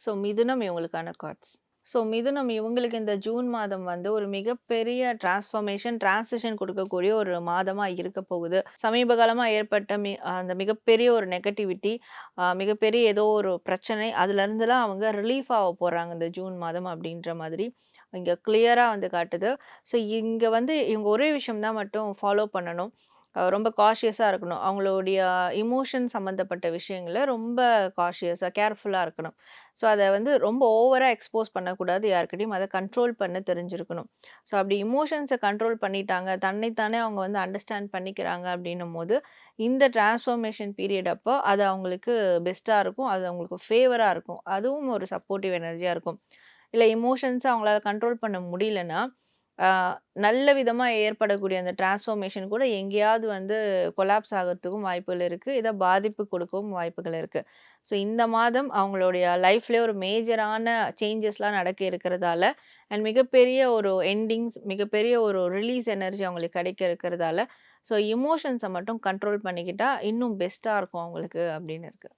So மிதுனம் இவங்களுக்கான cards. So மிதுனம் இவங்களுக்கு இந்த ஜூன் மாதம் வந்து ஒரு மிகப்பெரிய டிரான்ஸ்ஃபர்மேஷன், டிரான்சிஷன் கொடுக்கக்கூடிய ஒரு மாதமாக இருக்க போகுது. சமீப காலமாக ஏற்பட்ட மி அந்த மிகப்பெரிய ஒரு நெகட்டிவிட்டி, மிகப்பெரிய ஏதோ ஒரு பிரச்சனை, அதுலேருந்துலாம் அவங்க ரிலீஃப் ஆக போகிறாங்க இந்த ஜூன் மாதம் அப்படின்ற மாதிரி இங்கே கிளியராக வந்து காட்டுது. ஸோ இங்கே வந்து இவங்க ஒரே விஷயம் தான் மட்டும் ஃபாலோ பண்ணணும். ரொம்ப காஷியஸாக இருக்கணும். அவங்களுடைய இமோஷன் சம்மந்தப்பட்ட விஷயங்கள ரொம்ப காஷியஸாக கேர்ஃபுல்லாக இருக்கணும். ஸோ அதை வந்து ரொம்ப ஓவராக எக்ஸ்போஸ் பண்ணக்கூடாது யாருக்கிட்டையும் அதை கண்ட்ரோல் பண்ண தெரிஞ்சிருக்கணும். ஸோ அப்படி இமோஷன்ஸை கண்ட்ரோல் பண்ணிட்டாங்க, தன்னைத்தானே அவங்க வந்து அண்டர்ஸ்டாண்ட் பண்ணிக்கிறாங்க அப்படின்னும்போது, இந்த டிரான்ஸ்ஃபர்மேஷன் பீரியட் அப்போ அது அவங்களுக்கு பெஸ்ட்டாக இருக்கும். அது அவங்களுக்கு ஃபேவராக இருக்கும். அதுவும் ஒரு சப்போர்ட்டிவ் எனர்ஜியாக இருக்கும். இல்லை இமோஷன்ஸை அவங்களால கண்ட்ரோல் பண்ண முடியலன்னா, நல்ல விதமாக ஏற்படக்கூடிய அந்த டிரான்ஸ்ஃபர்மேஷன் கூட எங்கேயாவது வந்து கொலாப்ஸ் ஆகிறதுக்கும் வாய்ப்புகள் இருக்குது இதை பாதிப்பு கொடுக்கவும் வாய்ப்புகள் இருக்குது ஸோ இந்த மாதம் அவங்களுடைய லைஃப்லேயே ஒரு மேஜரான சேஞ்சஸ்லாம் நடக்க இருக்கிறதால, அண்ட் மிகப்பெரிய ஒரு எண்டிங்ஸ், மிகப்பெரிய ஒரு ரிலீஸ் எனர்ஜி அவங்களுக்கு கிடைக்க இருக்கிறதால, ஸோ இமோஷன்ஸை மட்டும் கண்ட்ரோல் பண்ணிக்கிட்டால் இன்னும் பெஸ்ட்டாக இருக்கும் அவங்களுக்கு அப்படின்னு இருக்கு.